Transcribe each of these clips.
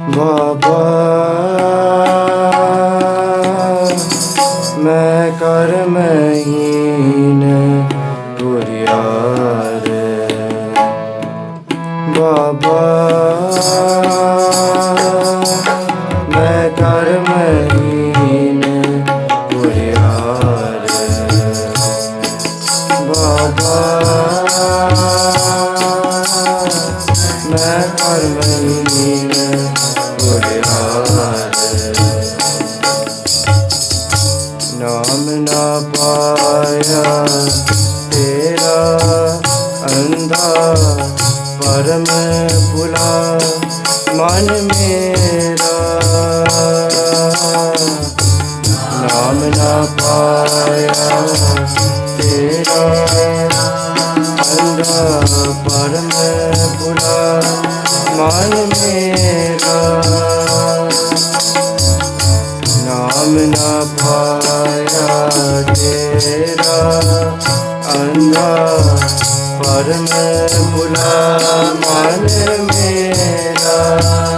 ਬਾਬਾ ਪਰਮ ਭੁਲਾ ਮਨ ਮੇਰਾ ਨਾਮ ਨਾ ਪਾਇਆ ਤੇਰਾ ਅੰਧਾ ਪਰਮ ਭੁਲਾ ਮਨ ਮੇਰਾ ਨਾਮ ਨਾ ਪਾਇਆ ਤੇਰਾ ਅੰਨਾ ਪਰਮ ਭੁਲਾ ਮਨ ਮੇਰਾ।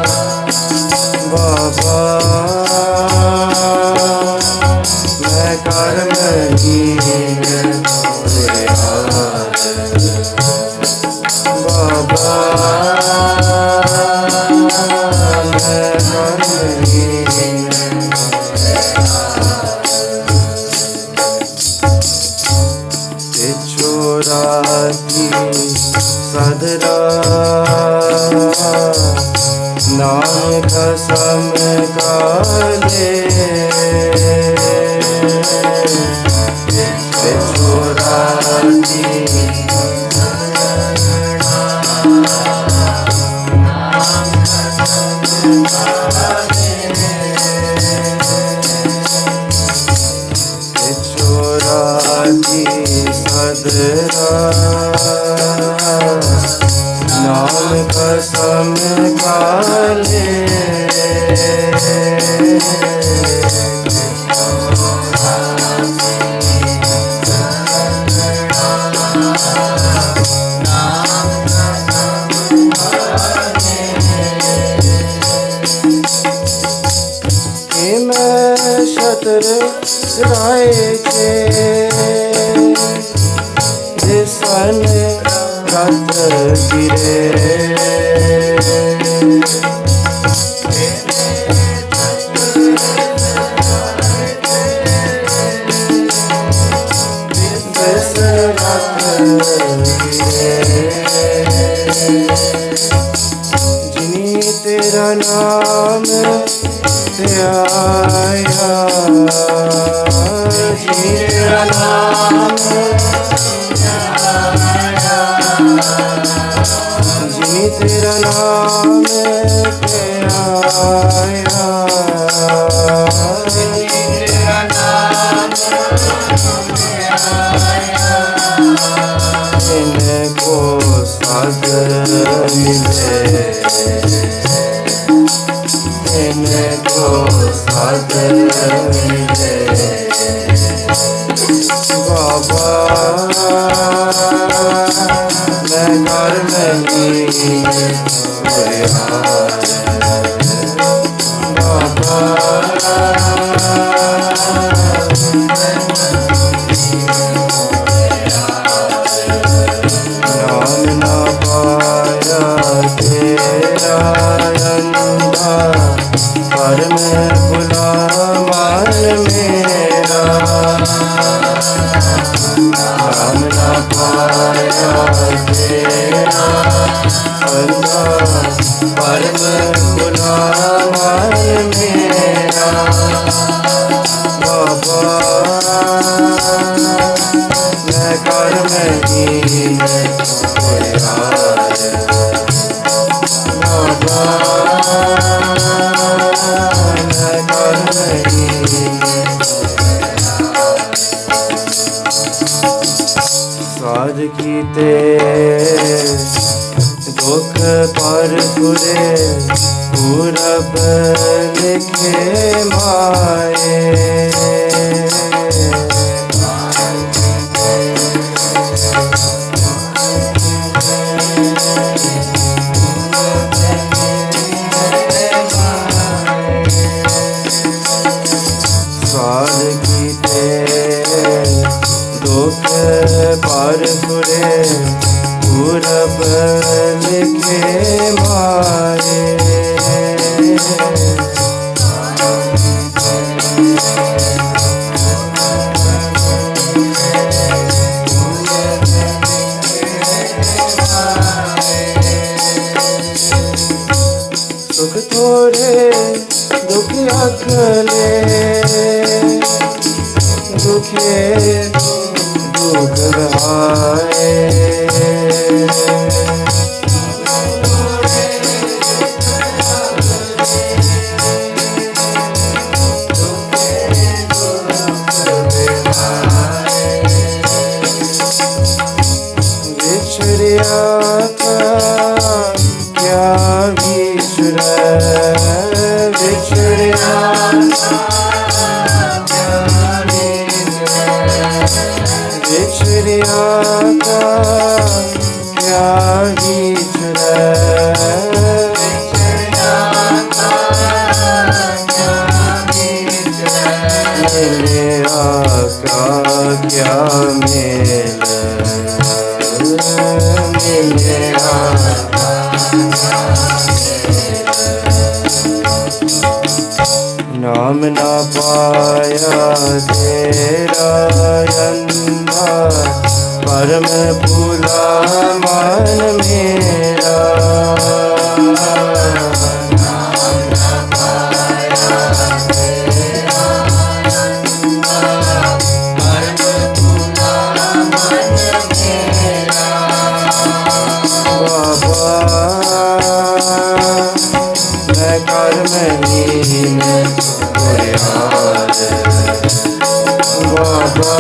ਕਾਲੇ ਤੇ ਛੋਰਾ ਕੀ ਤੇ ਛੋਰਾ ਸ਼ਤਰ ਰਾਏ ਛੇ ਜਿਸਨ ਰਤ ਗਿਰੇ ਜਿਸ ਰਤ ਗਿਰੇ ਜਿਨੀ ਤੇਰਾ ਨਾਮ ਧਿਆਇਆ ਜਿਨੀ ਤੇਰਾ ਨਾਮ ਜਿਨੀ ਬਾਬਾ ਮੈਂ ਕਰ ਨਹੀਂ ਹੋਇਆ ਸਾਧ ਕੀਤੇ। ਦੁੱਖ ਪਰ ਪੁਰੇ ਪੂਰਬ ਲਿਖੇ ਮਾਏ। It's video. ਆਇਆ ਤੇਰਾ ਰੰਗਾ ਪਰਮ ਭੁਲਾ ਮਨ ਮੇ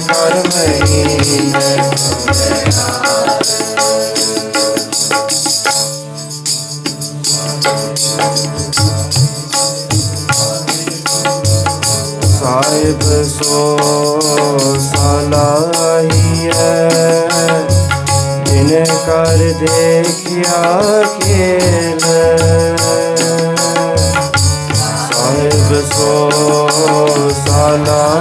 ਕਰ ਮਹੀਨੇ। ਸਾਹਿਬ ਸੋ ਸਲਾਹੀਏ ਜਿਨੇ ਕਰ ਦੇਖਿਆ ਕੇਲ ਸਾਹਿਬ ਸੋ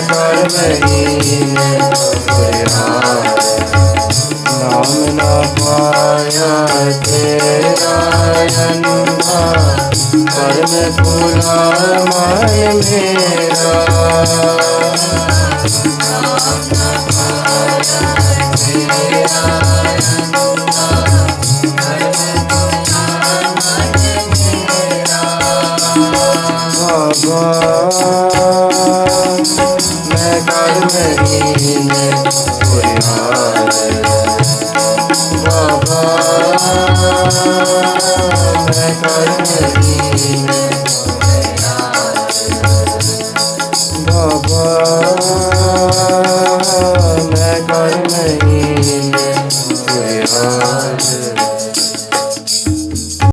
ਕਰ ਮਹੀਨ ਗੁਰਿਆਰ ਨਾਮ ਨਾ ਪਾਇਆ ਤੇਰਾ ਅਨੰਦਾ ਪਰਮ ਭੁਲਾ ਮਨ ਮੇਰਾ। ਬਾਬਾ ਮੈਂ ਕਰ ਮਹੀਨ